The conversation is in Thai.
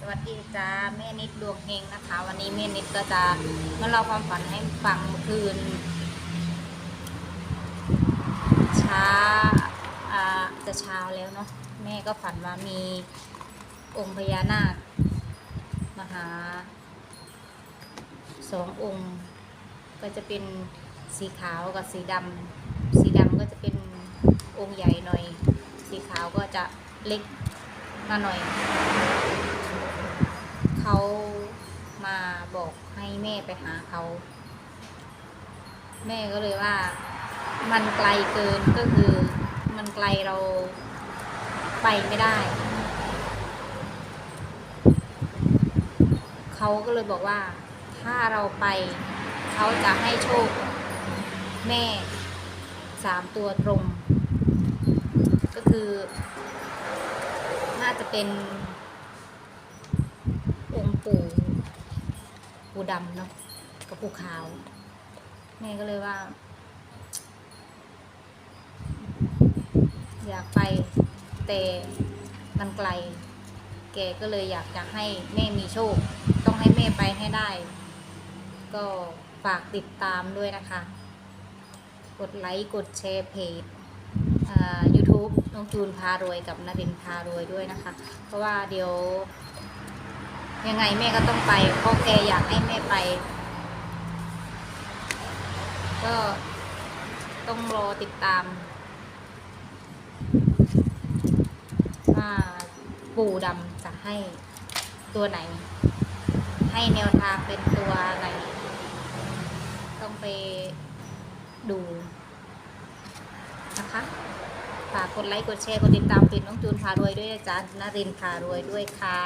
สวัสดีจ้าแม่นิดดวงเฮงนะคะ วันนี้แม่นิดก็จะมาเล่าความฝันให้ฟังเมื่อคืน ช้าอ่าจะเช้าแล้วเนาะแม่ก็ฝันว่ามีองค์พญานาคมาหาสององค์ ก็จะเป็นสีขาวกับสีดำสีดำก็จะเป็นองค์ใหญ่หน่อย สีขาวก็จะเล็กมาหน่อย เขามาบอกให้แม่ไปหาเขา แม่ก็เลยว่า มันไกลเกินก็คือ มันไกลเราไปไม่ได้ เขาก็เลยบอกว่า ถ้าเราไป เขาจะให้โชค แม่สามตัวตรง ก็คือ น่าจะเป็น ปูปูดำเนาะกับปูขาว แม่ก็เลยว่า อยากไปแต่มันไกล แกก็เลยอยากจะให้แม่มีโชค ต้องให้แม่ไปให้ได้ ก็ฝากติดตามด้วยนะคะ กดไลค์กดแชร์เพจอ่า YouTube น้องจูนพารวยกับนรินพารวยด้วยนะคะ เพราะว่าเดี๋ยว ยังไงแม่ก็ต้องไปเพราะแกอยากให้แม่ไป ก็ต้องรอติดตามว่าปู่ดำจะให้ตัวไหน ให้แนวทางเป็นตัวอะไหนต้องไปดูนะคะฝากกดไลค์กดแชร์กดติดตามเพจน้องจูนพารวยด้วยนะจ๊ะนรินพารวยด้วยค่ะ